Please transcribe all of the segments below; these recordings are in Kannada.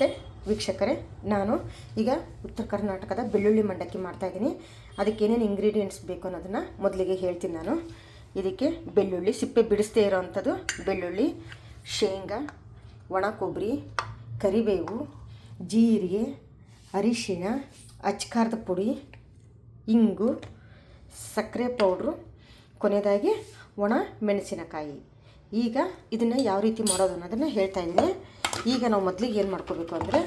ಮತ್ತೆ ವೀಕ್ಷಕರೇ. ನಾನು ಈಗ ಉತ್ತರ ಕರ್ನಾಟಕದ ಬೆಳ್ಳುಳ್ಳಿ ಮಂಡಕ್ಕಿ ಮಾಡ್ತಾಯಿದ್ದೀನಿ ಅದಕ್ಕೆ ಏನೇನು ಇಂಗ್ರೀಡಿಯೆಂಟ್ಸ್ ಬೇಕು ಅನ್ನೋದನ್ನು ಮೊದಲಿಗೆ ಹೇಳ್ತೀನಿ ನಾನು. ಇದಕ್ಕೆ ಬೆಳ್ಳುಳ್ಳಿ, ಸಿಪ್ಪೆ ಬಿಡಿಸದೇ ಇರೋವಂಥದ್ದು ಬೆಳ್ಳುಳ್ಳಿ, ಶೇಂಗಾ, ಒಣ ಕೊಬ್ಬರಿ ಕರಿಬೇವು, ಜೀರಿಗೆ, ಅರಿಶಿಣ, ಅಚ್ಕಾರದ ಪುಡಿ, ಇಂಗು, ಸಕ್ಕರೆ ಪೌಡ್ರು, ಕೊನೆಯದಾಗಿ ಒಣ ಮೆಣಸಿನಕಾಯಿ. ಈಗ ಇದನ್ನು ಯಾವ ರೀತಿ ಮಾಡೋದು ಅನ್ನೋದನ್ನು ಹೇಳ್ತಾ ಇದ್ದೀನಿ. ಈಗ ನಾವು ಮೊದಲಿಗೆ ಏನು ಮಾಡ್ಕೋಬೇಕು ಅಂದರೆ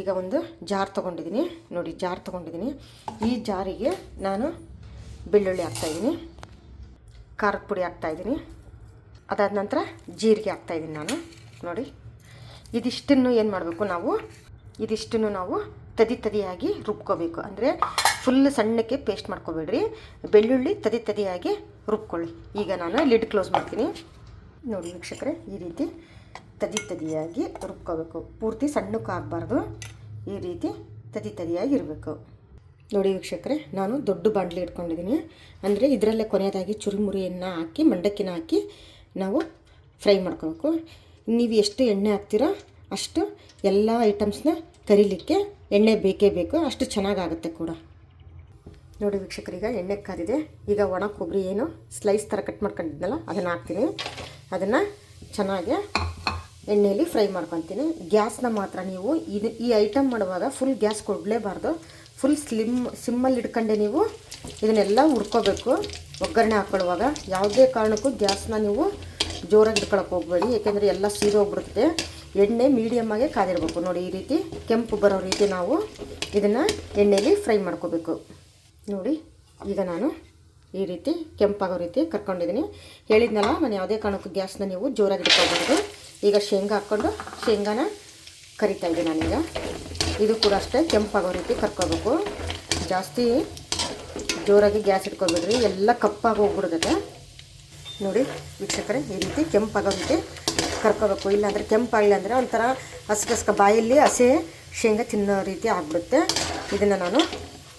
ಈಗ ಒಂದು ಜಾರ್ ತೊಗೊಂಡಿದ್ದೀನಿ. ನೋಡಿ, ಜಾರ್ ತೊಗೊಂಡಿದ್ದೀನಿ. ಈ ಜಾರಿಗೆ ನಾನು ಬೆಳ್ಳುಳ್ಳಿ ಹಾಕ್ತಾಯಿದ್ದೀನಿ ಖಾರದ ಪುಡಿ ಹಾಕ್ತಾಯಿದ್ದೀನಿ ಅದಾದ ನಂತರ ಜೀರಿಗೆ ಹಾಕ್ತಾಯಿದ್ದೀನಿ ನಾನು. ನೋಡಿ, ಇದಿಷ್ಟನ್ನು ಏನು ಮಾಡಬೇಕು ನಾವು? ಇದಿಷ್ಟನ್ನು ನಾವು ತದಿ ತದಿಯಾಗಿ ರುಬ್ಕೋಬೇಕು. ಅಂದರೆ ಫುಲ್ ಸಣ್ಣಕ್ಕೆ ಪೇಸ್ಟ್ ಮಾಡ್ಕೋಬೇಡ್ರಿ. ಬೆಳ್ಳುಳ್ಳಿ ತದಿ ತದಿಯಾಗಿ ರುಬ್ಕೊಳ್ಳಿ. ಈಗ ನಾನು ಲಿಡ್ ಕ್ಲೋಸ್ ಮಾಡ್ತೀನಿ. ನೋಡಿ ವೀಕ್ಷಕರೇ, ಈ ರೀತಿ ತದಿ ತದಿಯಾಗಿ ರುಬ್ಕೋಬೇಕು. ಪೂರ್ತಿ ಸಣ್ಣಕ್ಕೆ ಆಗಬಾರ್ದು. ಈ ರೀತಿ ತದಿ ತದಿಯಾಗಿ ಇರಬೇಕು. ನೋಡಿ ವೀಕ್ಷಕರೆ, ನಾನು ದೊಡ್ಡ ಬಾಂಡ್ಲಿ ಇಟ್ಕೊಂಡಿದ್ದೀನಿ. ಅಂದರೆ ಇದರಲ್ಲೇ ಕೊನೆಯದಾಗಿ ಚುರುಮುರಿಯನ್ನು ಹಾಕಿ, ಮಂಡಕ್ಕಿನ ಹಾಕಿ ನಾವು ಫ್ರೈ ಮಾಡ್ಕೋಬೇಕು. ನೀವು ಎಷ್ಟು ಎಣ್ಣೆ ಹಾಕ್ತೀರೋ ಅಷ್ಟು ಎಲ್ಲ ಐಟಮ್ಸ್ನ ಕರಿಲಿಕ್ಕೆ ಎಣ್ಣೆ ಬೇಕೇ ಬೇಕು. ಅಷ್ಟು ಚೆನ್ನಾಗಾಗುತ್ತೆ ಕೂಡ. ನೋಡಿ ವೀಕ್ಷಕರೀಗ ಎಣ್ಣೆ ಕಾದಿದೆ. ಈಗ ಒಣ ಕೊಬ್ಬರಿ ಏನು ಸ್ಲೈಸ್ ಥರ ಕಟ್ ಮಾಡ್ಕೊಂಡಿದ್ನಲ್ಲ, ಅದನ್ನು ಹಾಕ್ತೀನಿ. ಅದನ್ನು ಚೆನ್ನಾಗಿ ಎಣ್ಣೆಯಲ್ಲಿ ಫ್ರೈ ಮಾಡ್ಕೊತೀನಿ. ಗ್ಯಾಸ್ನ ಮಾತ್ರ ನೀವು ಇದು ಈ ಐಟಮ್ ಮಾಡುವಾಗ ಫುಲ್ ಗ್ಯಾಸ್ ಕೊಡಲೇಬಾರ್ದು. ಫುಲ್ ಸ್ಲಿಮ್ ಸಿಮ್ಮಲ್ಲಿ ಇಟ್ಕೊಂಡೆ ನೀವು ಇದನ್ನೆಲ್ಲ ಹುರ್ಕೋಬೇಕು. ಒಗ್ಗರಣೆ ಹಾಕ್ಕೊಳ್ಳುವಾಗ ಯಾವುದೇ ಕಾರಣಕ್ಕೂ ಗ್ಯಾಸ್ನ ನೀವು ಜೋರಾಗಿ ಇಟ್ಕೊಳಕ್ಕೆ ಹೋಗಬೇಡಿ. ಏಕೆಂದರೆ ಎಲ್ಲ ಸೀದೋಗ್ಬಿಡುತ್ತೆ. ಎಣ್ಣೆ ಮೀಡಿಯಮ್ಮಾಗೆ ಕಾದಿರಬೇಕು. ನೋಡಿ, ಈ ರೀತಿ ಕೆಂಪು ಬರೋ ರೀತಿ ನಾವು ಇದನ್ನು ಎಣ್ಣೆಯಲ್ಲಿ ಫ್ರೈ ಮಾಡ್ಕೋಬೇಕು. ನೋಡಿ, ಈಗ ನಾನು ಈ ರೀತಿ ಕೆಂಪಾಗೋ ರೀತಿ ಕರ್ಕೊಂಡಿದ್ದೀನಿ. ಹೇಳಿದ್ನಲ್ಲ, ನಾನು ಯಾವುದೇ ಕಾರಣಕ್ಕೂ ಗ್ಯಾಸ್ನ ನೀವು ಜೋರಾಗಿ ಇಟ್ಕೋಬಾರ್ದು ಈಗ ಶೇಂಗಾ ಹಾಕ್ಕೊಂಡು ಶೇಂಗಾನ ಕರಿತಾ ಇದ್ದೀನಿ ನಾನೀಗ. ಇದು ಕೂಡ ಅಷ್ಟೇ ಕೆಂಪಾಗೋ ರೀತಿ ಕರ್ಕೋಬೇಕು. ಜಾಸ್ತಿ ಜೋರಾಗಿ ಗ್ಯಾಸ್ ಇಟ್ಕೊಬೇಡ್ರಿ. ಎಲ್ಲ ಕಪ್ಪಾಗಿ ಹೋಗ್ಬಿಡ್ತದೆ ನೋಡಿ ವೀಕ್ಷಕರೇ, ಈ ರೀತಿ ಕೆಂಪಾಗೋ ರೀತಿ ಕರ್ಕೋಬೇಕು. ಇಲ್ಲಾಂದರೆ ಕೆಂಪಾಗಿಲ್ಲ ಅಂದರೆ ಒಂಥರ ಹಸ್ಕಸ್ಕ ಬಾಯಲ್ಲಿ ಹಸಿ ಶೇಂಗಾ ತಿನ್ನೋ ರೀತಿ ಆಗಿಬಿಡುತ್ತೆ. ಇದನ್ನು ನಾನು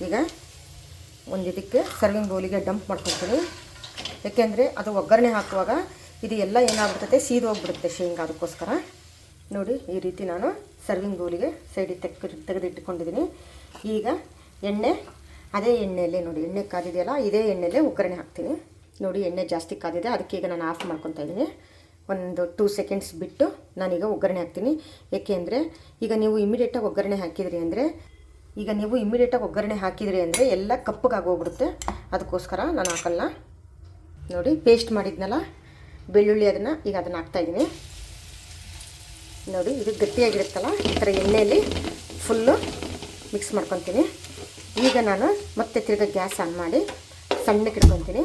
ಈಗ ಒಂದು ಇದಕ್ಕೆ ಸರ್ವಿಂಗ್ ಬೌಲಿಗೆ ಡಂಪ್ ಮಾಡ್ಕೊತೀನಿ ಯಾಕೆಂದರೆ ಅದು ಒಗ್ಗರಣೆ ಹಾಕುವಾಗ ಇದು ಎಲ್ಲ ಏನಾಗ್ಬಿಡ್ತೈತೆ? ಸೀದು ಹೋಗ್ಬಿಡುತ್ತೆ ಶೇಂಗಾ ಅದಕ್ಕೋಸ್ಕರ. ನೋಡಿ, ಈ ರೀತಿ ನಾನು ಸರ್ವಿಂಗ್ ಬೌಲಿಗೆ ಸೈಡಿಗೆ ತೆಗೆದು ತೆಗೆದಿಟ್ಟುಕೊಂಡಿದ್ದೀನಿ. ಈಗ ಎಣ್ಣೆ, ಅದೇ ಎಣ್ಣೆಯಲ್ಲೇ ನೋಡಿ, ಎಣ್ಣೆ ಕಾದಿದೆಯಲ್ಲ, ಇದೇ ಎಣ್ಣೆಯಲ್ಲೇ ಒಗ್ಗರಣೆ ಹಾಕ್ತೀನಿ. ನೋಡಿ, ಎಣ್ಣೆ ಜಾಸ್ತಿ ಕಾದಿದೆ, ಅದಕ್ಕೆ ಈಗ ನಾನು ಆಫ್ ಮಾಡ್ಕೊತಾ ಇದ್ದೀನಿ. ಒಂದು ಟೂ ಸೆಕೆಂಡ್ಸ್ ಬಿಟ್ಟು ನಾನೀಗ ಒಗ್ಗರಣೆ ಹಾಕ್ತೀನಿ. ಏಕೆ ಅಂದರೆ ಈಗ ನೀವು ಇಮಿಡಿಯೇಟಾಗಿ ಒಗ್ಗರಣೆ ಹಾಕಿದ್ರಿ ಅಂದರೆ ಈಗ ನೀವು ಇಮಿಡಿಯೇಟಾಗಿ ಒಗ್ಗರಣೆ ಹಾಕಿದ್ರಿ ಅಂದರೆ ಎಲ್ಲ ಕಪ್ಪಗಾಗೋಗ್ಬಿಡುತ್ತೆ ಅದಕ್ಕೋಸ್ಕರ ನಾನು ಹಾಕಲ್ಲ ನೋಡಿ ಪೇಸ್ಟ್ ಮಾಡಿದ್ನಲ್ಲ, ಬೆಳ್ಳುಳ್ಳಿ ಅದನ್ನು ಈಗ ಅದನ್ನು ಹಾಕ್ತಾಯಿದ್ದೀನಿ ನೋಡಿ ಇದು ಗಟ್ಟಿಯಾಗಿರುತ್ತಲ್ಲ, ಈ ಥರ ಎಣ್ಣೆಯಲ್ಲಿ ಫುಲ್ಲು ಮಿಕ್ಸ್ ಮಾಡ್ಕೊತೀನಿ. ಈಗ ನಾನು ಮತ್ತೆ ತಿರ್ಗಾ ಗ್ಯಾಸ್ ಆನ್ ಮಾಡಿ ಸಣ್ಣಕ್ಕೆ ಇಟ್ಕೊತೀನಿ.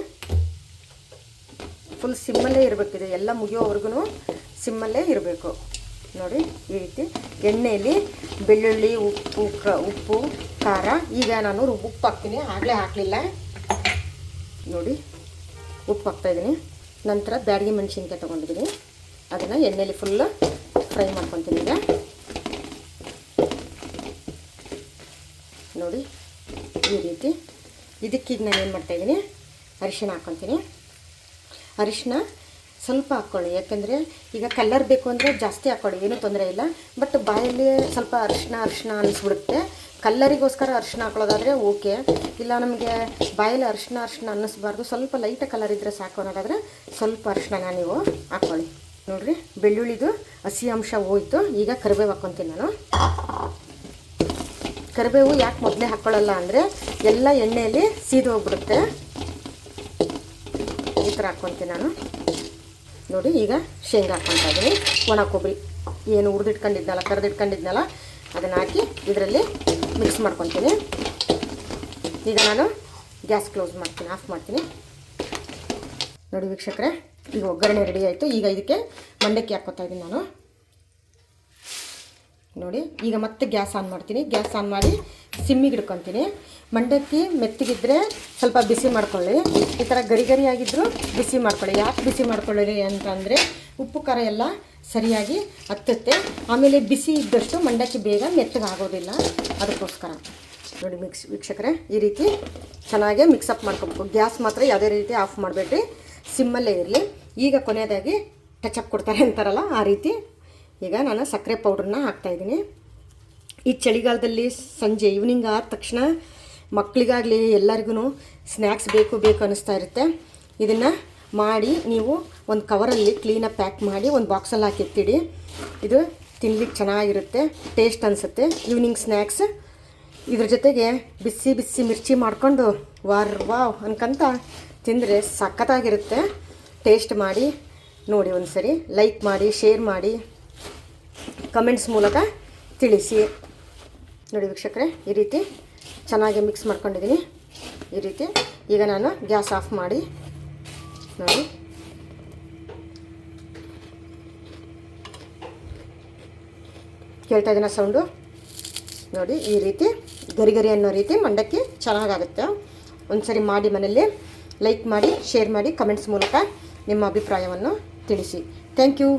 ಫುಲ್ ಸಿಮ್ಮಲ್ಲೇ ಇರಬೇಕಿದೆ, ಎಲ್ಲ ಮುಗಿಯೋವರೆಗೂ ಸಿಮ್ಮಲ್ಲೇ ಇರಬೇಕು. ನೋಡಿ ಈ ರೀತಿ ಎಣ್ಣೆಯಲ್ಲಿ ಬೆಳ್ಳುಳ್ಳಿ, ಉಪ್ಪು ಉಪ್ಪು, ಖಾರ. ಈಗ ನಾನು ಉಪ್ಪು ಹಾಕ್ತೀನಿ. ಆಗಲೇ ಹಾಕಲಿಲ್ಲ. ನೋಡಿ, ಉಪ್ಪು ಹಾಕ್ತಾಯಿದ್ದೀನಿ ನಂತರ ಬ್ಯಾಡಗಿ ಮೆಣಸಿನ್ಕಾಯಿ ತೊಗೊಂಡಿದ್ದೀನಿ. ಅದನ್ನು ಎಣ್ಣೆಯಲ್ಲಿ ಫುಲ್ಲು ಫ್ರೈ ಮಾಡ್ಕೊತೀನಿ ಈಗ. ನೋಡಿ, ಈ ರೀತಿ. ಇದಕ್ಕೀಗ ನಾನು ಏನು ಮಾಡ್ತಾಯಿದ್ದೀನಿ ಅರಿಶಿನ ಹಾಕ್ಕೊತೀನಿ ಅರಿಶಿನ ಸ್ವಲ್ಪ ಹಾಕ್ಕೊಳ್ಳಿ. ಯಾಕೆಂದರೆ ಈಗ ಕಲ್ಲರ್ ಬೇಕು ಅಂದರೆ ಜಾಸ್ತಿ ಹಾಕ್ಕೊಳ್ಳಿ, ಏನೂ ತೊಂದರೆ ಇಲ್ಲ. ಬಟ್ ಬಾಯಲ್ಲಿ ಸ್ವಲ್ಪ ಅರಿಶಿನ ಅರಿಶಿನ ಅನ್ನಿಸ್ಬಿಡುತ್ತೆ ಕಲ್ಲರಿಗೋಸ್ಕರ ಅರಿಶಿನ ಹಾಕೊಳ್ಳೋದಾದರೆ ಓಕೆ ಇಲ್ಲ ನಮಗೆ ಬಾಯಲ್ಲಿ ಅರಿಶಿನ ಅರಿಶಿನ ಅನ್ನಿಸ್ಬಾರ್ದು. ಸ್ವಲ್ಪ ಲೈಟ್ ಕಲರ್ ಇದ್ದರೆ ಸಾಕು ಅನ್ನೋದಾದರೆ ಸ್ವಲ್ಪ ಅರಿಶಿನ ನೀವು ಹಾಕ್ಕೊಳ್ಳಿ. ನೋಡಿರಿ, ಬೆಳ್ಳುಳ್ಳಿದು ಹಸಿ ಅಂಶ ಹೋಯಿತು. ಈಗ ಕರಿಬೇವು ಹಾಕ್ಕೊತೀನಿ ನಾನು. ಕರಿಬೇವು ಯಾಕೆ ಮೊದಲೇ ಹಾಕ್ಕೊಳ್ಳಲ್ಲ ಅಂದರೆ ಎಲ್ಲ ಎಣ್ಣೆಯಲ್ಲಿ ಸೀದು ಹೋಗ್ಬಿಡುತ್ತೆ. ಈ ಥರ ಹಾಕ್ಕೊತೀನಿ ನಾನು. ನೋಡಿ ಈಗ ಶೇಂಗಾ ಹಾಕ್ಕೊತಾ ಇದ್ದೀನಿ ಒಣ ಕೊಬ್ಬರಿ. ಏನು ಹುರಿದಿಟ್ಕೊಂಡಿದ್ನಲ್ಲ, ಕರೆದಿಟ್ಕೊಂಡಿದ್ನಲ್ಲ, ಅದನ್ನು ಹಾಕಿ ಇದರಲ್ಲಿ ಮಿಕ್ಸ್ ಮಾಡ್ಕೊತೀನಿ. ಈಗ ನಾನು ಗ್ಯಾಸ್ ಕ್ಲೋಸ್ ಮಾಡ್ತೀನಿ, ಆಫ್ ಮಾಡ್ತೀನಿ. ನೋಡಿ ವೀಕ್ಷಕರೇ ಈಗ ಒಗ್ಗರಣೆ ರೆಡಿ ಆಯಿತು. ಈಗ ಇದಕ್ಕೆ ಮಂಡಕ್ಕಿ ಹಾಕ್ಕೊತಾ ಇದ್ದೀನಿ ನಾನು. ನೋಡಿ, ಈಗ ಮತ್ತೆ ಗ್ಯಾಸ್ ಆನ್ ಮಾಡ್ತೀನಿ. ಗ್ಯಾಸ್ ಆನ್ ಮಾಡಿ ಸಿಮ್ಮಿಗೆ ಹಿಡ್ಕೊತೀನಿ ಮಂಡಕ್ಕಿ ಮೆತ್ತಗಿದ್ರೆ ಸ್ವಲ್ಪ ಬಿಸಿ ಮಾಡ್ಕೊಳ್ಳಿ. ಈ ಥರ ಗರಿ ಗರಿ ಆಗಿದ್ದರೂ ಬಿಸಿ ಮಾಡ್ಕೊಳ್ಳಿ. ಯಾಕೆ ಬಿಸಿ ಮಾಡ್ಕೊಳ್ಳಿ ಅಂತಂದರೆ ಉಪ್ಪು, ಖಾರ ಎಲ್ಲ ಸರಿಯಾಗಿ ಹತ್ತುತ್ತೆ. ಆಮೇಲೆ ಬಿಸಿ ಇದ್ದಷ್ಟು ಮಂಡಕ್ಕಿ ಬೇಗ ಮೆತ್ತಗಾಗೋದಿಲ್ಲ ಅದಕ್ಕೋಸ್ಕರ. ನೋಡಿ, ಮಿಕ್ಸ್ ವೀಕ್ಷಕರೇ, ಈ ರೀತಿ ಚೆನ್ನಾಗೆ ಮಿಕ್ಸಪ್ ಮಾಡ್ಕೊಬೇಕು. ಗ್ಯಾಸ್ ಮಾತ್ರ ಯಾವುದೇ ರೀತಿ ಆಫ್ ಮಾಡಬೇಡ್ರಿ. ಸಿಮ್ಮಲ್ಲೇ ಇರಲಿ. ಈಗ ಕೊನೆಯದಾಗಿ ಟಚಪ್ ಕೊಡ್ತಾರೆ ಅಂತಾರಲ್ಲ, ಆ ರೀತಿ ಈಗ ನಾನು ಸಕ್ಕರೆ ಪೌಡ್ರನ್ನ ಹಾಕ್ತಾಯಿದ್ದೀನಿ ಈ ಚಳಿಗಾಲದಲ್ಲಿ ಸಂಜೆ ಈವ್ನಿಂಗ್ ಆದ ತಕ್ಷಣ ಮಕ್ಕಳಿಗಾಗಲಿ ಎಲ್ಲರಿಗೂ ಸ್ನ್ಯಾಕ್ಸ್ ಬೇಕು ಬೇಕು ಅನ್ನಿಸ್ತಾ ಇರುತ್ತೆ. ಇದನ್ನು ಮಾಡಿ ನೀವು ಒಂದು ಕವರಲ್ಲಿ ಕ್ಲೀನಾಗಿ ಪ್ಯಾಕ್ ಮಾಡಿ ಒಂದು ಬಾಕ್ಸಲ್ಲಿ ಹಾಕಿ ಎತ್ತಿಡಿ ಇದು ತಿನ್ಲಿಕ್ಕೆ ಚೆನ್ನಾಗಿರುತ್ತೆ ಟೇಸ್ಟ್ ಅನಿಸುತ್ತೆ. ಈವ್ನಿಂಗ್ ಸ್ನ್ಯಾಕ್ಸ್ ಇದ್ರ ಜೊತೆಗೆ ಬಿಸಿ ಬಿಸಿ ಮಿರ್ಚಿ ಮಾಡಿಕೊಂಡು ವಾರ್ ವಾವ್ ಅನ್ಕಂತ ತಿಂದರೆ ಸಖತ್ತಾಗಿರುತ್ತೆ. ಟೇಸ್ಟ್ ಮಾಡಿ ನೋಡಿ ಒಂದು ಸರಿ ಲೈಕ್ ಮಾಡಿ ಶೇರ್ ಮಾಡಿ. ಕಮೆಂಟ್ಸ್ ಮೂಲಕ ತಿಳಿಸಿ. ನೋಡಿ ವೀಕ್ಷಕರೇ, ಈ ರೀತಿ ಚೆನ್ನಾಗಿ ಮಿಕ್ಸ್ ಮಾಡ್ಕೊಂಡಿದ್ದೀನಿ. ಈ ರೀತಿ ಈಗ ನಾನು ಗ್ಯಾಸ್ ಆಫ್ ಮಾಡಿ ನೋಡಿ. ಕೇಳ್ತಾ ಇದ್ದೀನ ಸೌಂಡು? ನೋಡಿ, ಈ ರೀತಿ ಗರಿ ಗರಿ ಅನ್ನೋ ರೀತಿ ಮಂಡಕ್ಕಿ ಚೆನ್ನಾಗಾಗುತ್ತೆ. ಒಂದ್ಸರಿ ಮಾಡಿ ಮನೆಯಲ್ಲಿ ಲೈಕ್ ಮಾಡಿ ಶೇರ್ ಮಾಡಿ ಕಮೆಂಟ್ಸ್ ಮೂಲಕ ನಿಮ್ಮ ಅಭಿಪ್ರಾಯವನ್ನು ತಿಳಿಸಿ. Thank you